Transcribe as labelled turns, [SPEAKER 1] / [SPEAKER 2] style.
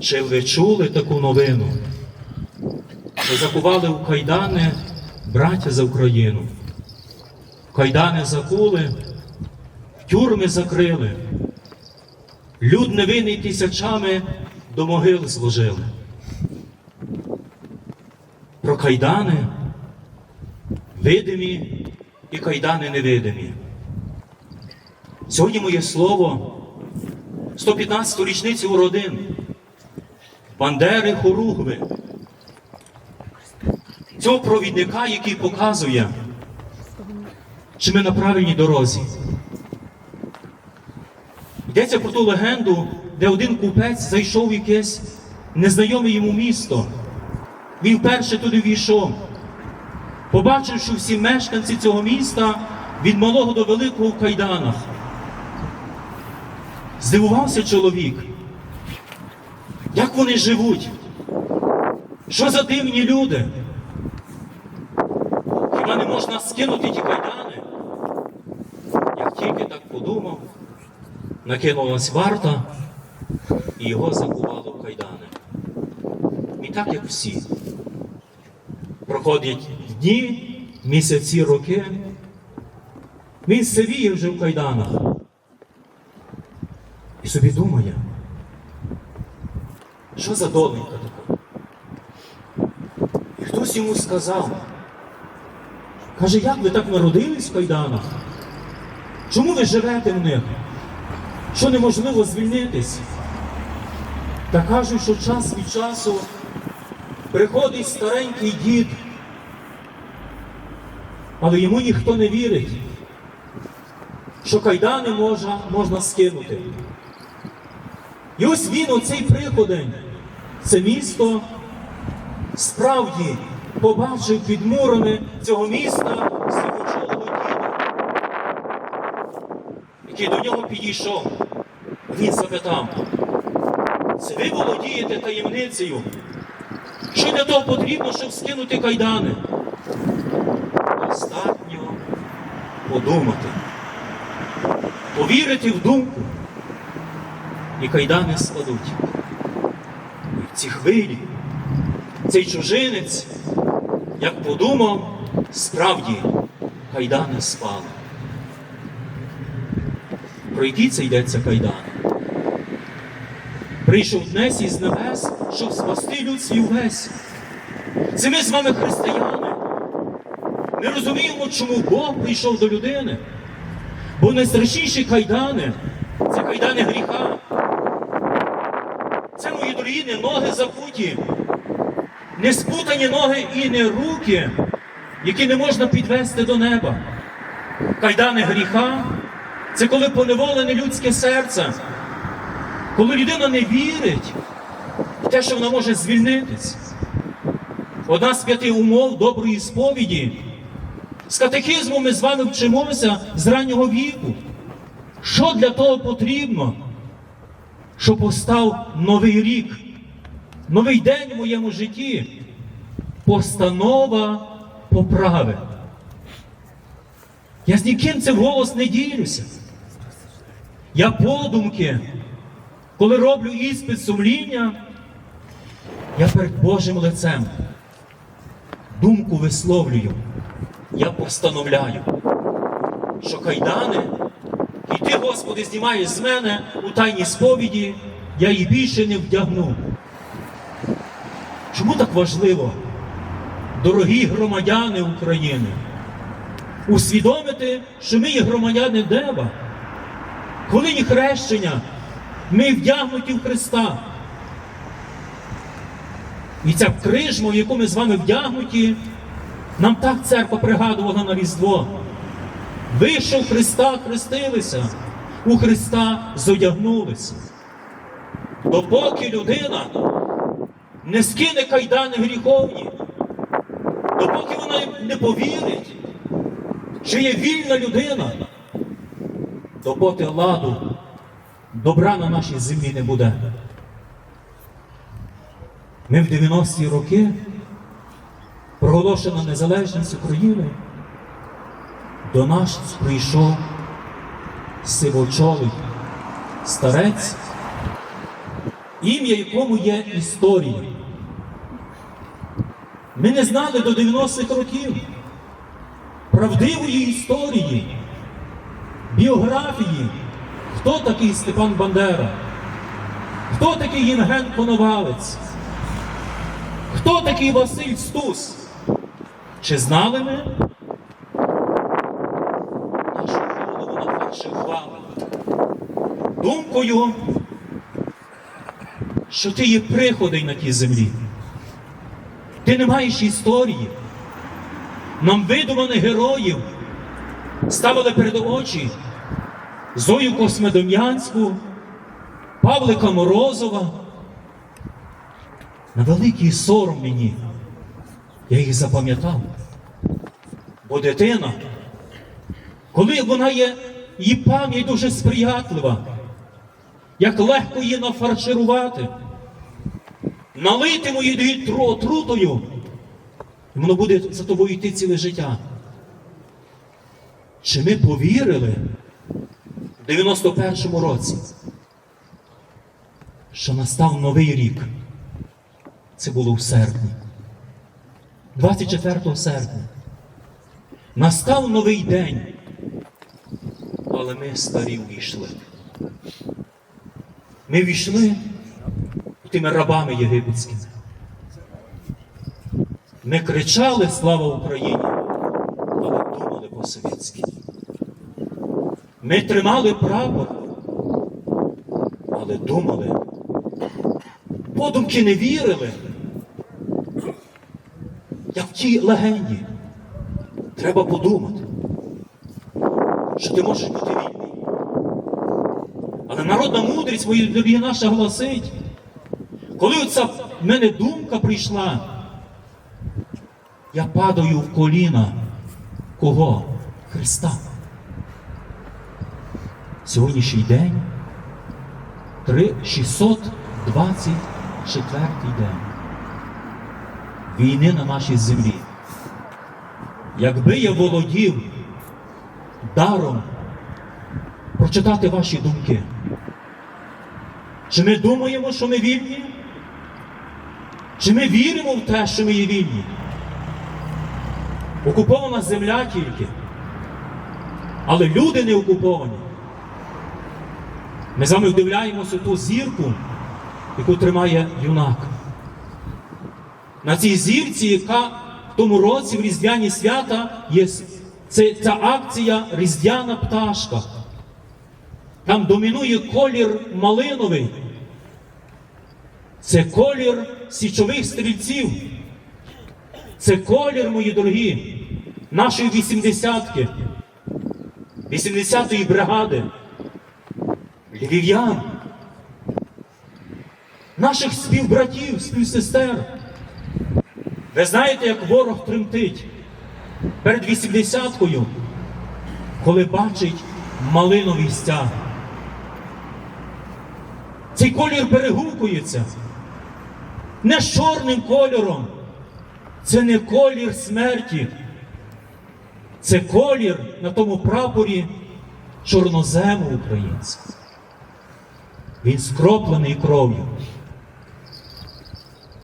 [SPEAKER 1] Чи ви чули таку новину? Що закували у кайдани браття за Україну? Кайдани закули, тюрми закрили, люд невинний тисячами до могил зложили. Про кайдани видимі і кайдани невидимі. Сьогодні моє слово 115-ту річницю родин, Бандери Хоругви, цього провідника, який показує, чи ми на правильній дорозі. Йдеться про ту легенду, де один купець зайшов в якесь незнайоме йому місто. Він вперше туди війшов. Побачив, що всі мешканці цього міста від малого до великого в кайданах. Здивувався чоловік. Як вони живуть? Що за дивні люди? Хіба не можна скинути ті кайдани? Як тільки так подумав, накинулась варта і його закувало в кайдани. І так, як всі. Проходять дні, місяці, роки. Він сивіє вже в кайданах. І собі думає, що за доленька така? І хтось йому сказав, каже, як ви так народились в кайданах? Чому ви живете в них? Що неможливо звільнитись? Та кажуть, що час від часу приходить старенький дід, але йому ніхто не вірить, що кайдани можна, можна скинути. І ось він, оцей приходень, це місто справді побачив під мурами цього міста сивочолого діда, який до нього підійшов. Він запитав, це ви володієте таємницею? Що для того потрібно, щоб скинути кайдани? Достатньо подумати, повірити в думку, і кайдани складуть. І в ці хвилі цей чужинець, як подумав, справді кайдани спали. Про це йдеться кайдани? Прийшов днес із небес, щоб спасти люд свій увесь. Це ми з вами християни. Не розуміємо, чому Бог прийшов до людини. Бо найстрашніші кайдани це кайдани гріха. Не ноги закуті, не спутані ноги і не руки, які не можна підвести до неба. Кайдани гріха це коли поневолене людське серце, коли людина не вірить в те, що вона може звільнитись. Одна з п'яти умов доброї сповіді. З катехизму ми з вами вчимося з раннього віку. Що для того потрібно? Щоб постав новий рік, новий день в моєму житті, постанова поправи. Я з ніким це вголос не ділюся. Я подумки, коли роблю іспит сумління, я перед Божим лицем думку висловлюю, я постановляю, що кайдани, і ти, Господи, знімаєш з мене у тайній сповіді, я її більше не вдягну. Чому так важливо, дорогі громадяни України, усвідомити, що ми є громадяни неба? Хвилині хрещення ми вдягнуті в Христа. І ця крижма, в яку ми з вами вдягнуті, нам так церква пригадувала на Різдво. Вийшов Христа, хрестилися, у Христа зодягнулися. Допоки людина не скине кайдани гріховні, допоки вона не повірить, що є вільна людина, допоки ладу, добра на нашій землі не буде. Ми в 90-ті роки проголошена незалежність України. До нас прийшов сивочолий старець ім'я якому є історія. Ми не знали до 90-х років правдивої історії, біографії, хто такий Степан Бандера, хто такий Євген Коновалець, хто такий Василь Стус. Чи знали ми? Нашу голову на перших. Думкою, що ти є приходень на тій землі. Ти не маєш історії. Нам видуманих героїв ставили перед очі Зою Космедом'янську, Павлика Морозова. На великий сором мені. Я їх запам'ятав. Бо дитина, коли вона є, її пам'ять дуже сприятлива, як легко її нафарширувати, налити мої дві тру- отрутою, і воно буде за тобою йти ціле життя. Чи ми повірили в 91-му році, що настав новий рік? Це було в серпні. 24 серпня. Настав новий день, але ми старі ввійшли. Ми війшли тими рабами єгипетськими. Ми кричали Слава Україні, але думали по-совєтськи. Ми тримали прапор, але думали. Подумки не вірили. Як в тій легенді. Треба подумати, що ти можеш бути вільний. Але народна мудрість, мої дорогі наша гласить, коли оця в мене думка прийшла, я падаю в коліна кого? Христа. Сьогоднішній день три- 624 день війни на нашій землі. Якби я володів даром прочитати ваші думки, чи ми думаємо, що ми вільні? Чи ми віримо в те, що ми є вільні? Окупована земля тільки, але люди не окуповані. Ми з вами вдивляємося ту зірку, яку тримає юнак. На цій зірці, яка в тому році в Різдвяні свята є це, ця акція Різдвяна пташка. Там домінує колір малиновий. Це колір січових стрільців. Це колір, мої дорогі, нашої вісімдесятки, 80-ї бригади, львів'ян, наших співбратів, співсестер. Ви знаєте, як ворог тремтить перед вісімдесяткою, коли бачить малиновий стяг. Цей колір перегукується не з чорним кольором. Це не колір смерті. Це колір на тому прапорі чорнозему українського. Він скроплений кров'ю.